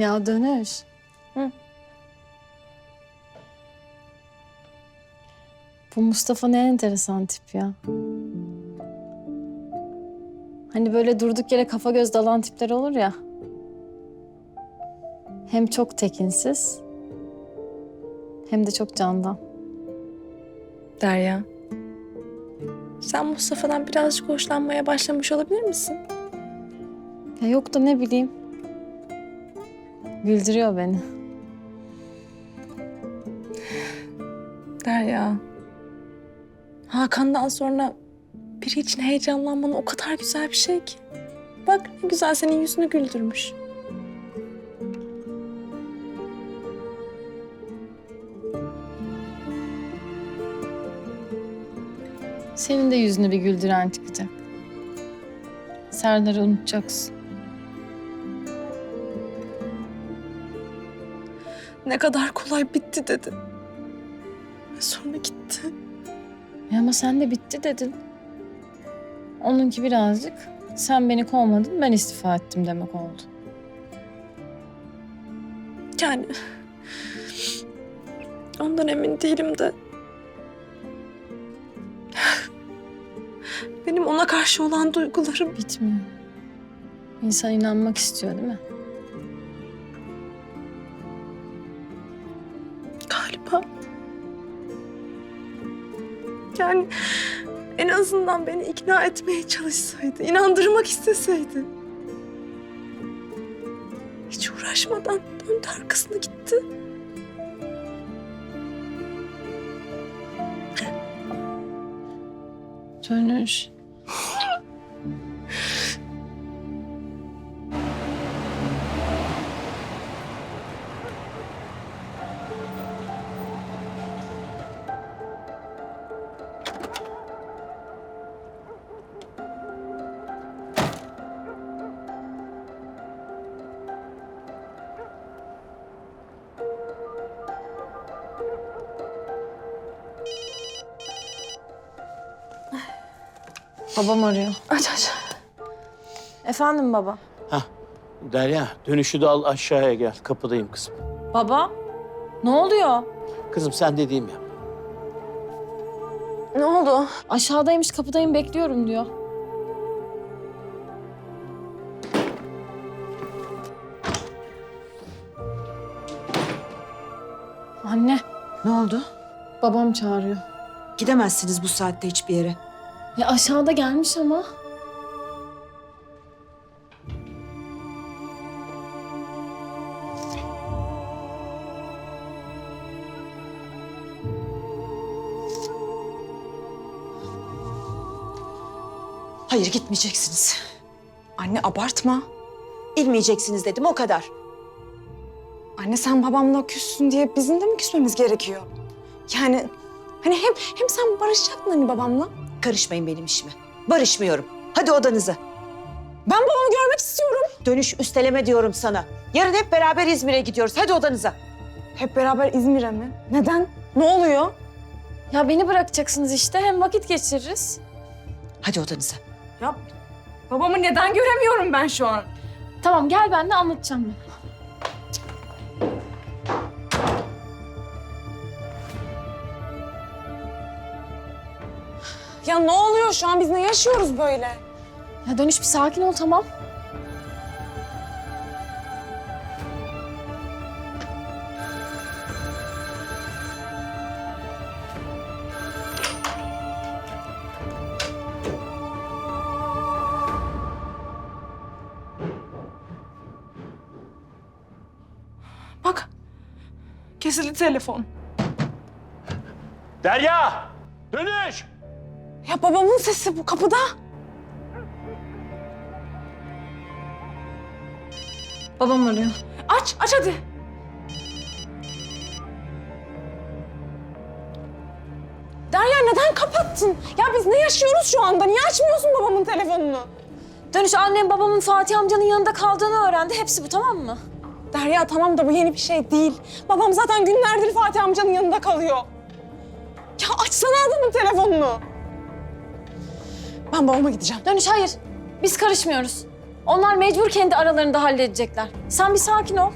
Ya dönüş. Hı. Bu Mustafa ne enteresan tip ya. Hani böyle durduk yere kafa göz dalan tipler olur ya. Hem çok tekinsiz hem de çok candan. Derya. Sen Mustafa'dan birazcık hoşlanmaya başlamış olabilir misin? Ya yok da ne bileyim. Güldürüyor beni. Derya. Hakan'dan sonra biri için heyecanlanman o kadar güzel bir şey ki. Bak ne güzel senin yüzünü güldürmüş. Senin de yüzünü bir güldüren çıkacak. Serdar'ı unutacaksın. Ne kadar kolay bitti dedi. Ve sonra gitti. Ya ama sen de bitti dedin. Onunki birazcık sen beni kovmadın ben istifa ettim demek oldu. Yani ondan emin değilim de. Benim ona karşı olan duygularım Bitmiyor. İnsan inanmak istiyor değil mi? Yani en azından beni ikna etmeye çalışsaydı, inandırmak isteseydi. Hiç uğraşmadan döndü arkasına gitti. Dönüş. Babam arıyor. Aç aç. Efendim baba. Derya dönüşü de al aşağıya gel. Kapıdayım kızım. Baba? Ne oluyor? Kızım sen dediğim yap. Ne oldu? Aşağıdaymış kapıdayım bekliyorum diyor. Anne, Ne oldu? babam çağırıyor. Gidemezsiniz bu saatte hiçbir yere. Ya aşağıda gelmiş ama. Hayır gitmeyeceksiniz. Anne abartma. İlmeyeceksiniz dedim o kadar. Anne sen babamla küssün diye bizim de mi küsmemiz gerekiyor? Yani hani hem hem sen barışacaktın hani babamla. Karışmayın benim işime. Barışmıyorum. Hadi odanıza. Ben babamı görmek istiyorum. Dönüş üsteleme diyorum sana. Yarın hep beraber İzmir'e gidiyoruz. Hadi odanıza. Hep beraber İzmir'e mi? Neden? Ne oluyor? Ya beni bırakacaksınız işte hem vakit geçiririz. Hadi odanıza. Ya babamı neden göremiyorum ben şu an? Tamam gel ben de anlatacağım ben. Ya ne oluyor şu an? Biz ne yaşıyoruz böyle? Ya dönüş bir sakin ol tamam. Bak. Kesildi telefon. Derya! Dönüş! Ya babamın sesi bu kapıda. Babam arıyor. Aç, aç hadi. Derya neden kapattın? Ya biz ne yaşıyoruz şu anda? Niye açmıyorsun babamın telefonunu? Dönüş annem babamın Fatih amcanın yanında kaldığını öğrendi. Hepsi bu tamam mı? Derya tamam da bu yeni bir şey değil. Babam zaten günlerdir Fatih amcanın yanında kalıyor. Ya açsana adamın telefonunu. Ben babama gideceğim. Dönüş hayır. Biz karışmıyoruz. Onlar mecbur kendi aralarında halledecekler. Sen bir sakin ol.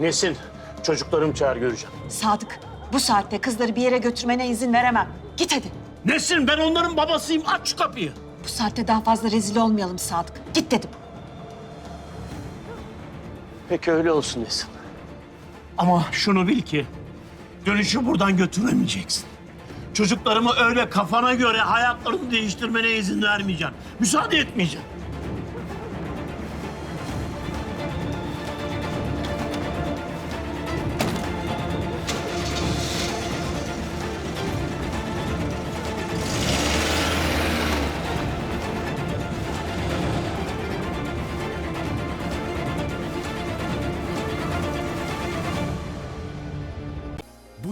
Nesin, çocuklarım çağır göreceğim. Sadık, bu saatte kızları bir yere götürmene izin veremem. Git hadi. Nesin, ben onların babasıyım. Aç şu kapıyı. Bu saatte daha fazla rezil olmayalım Sadık. Git dedim. Peki öyle olsun Nesin. Ama şunu bil ki dönüşü buradan götüremeyeceksin. Çocuklarımı öyle kafana göre hayatlarını değiştirmene izin vermeyeceğim. Müsaade etmeyeceğim.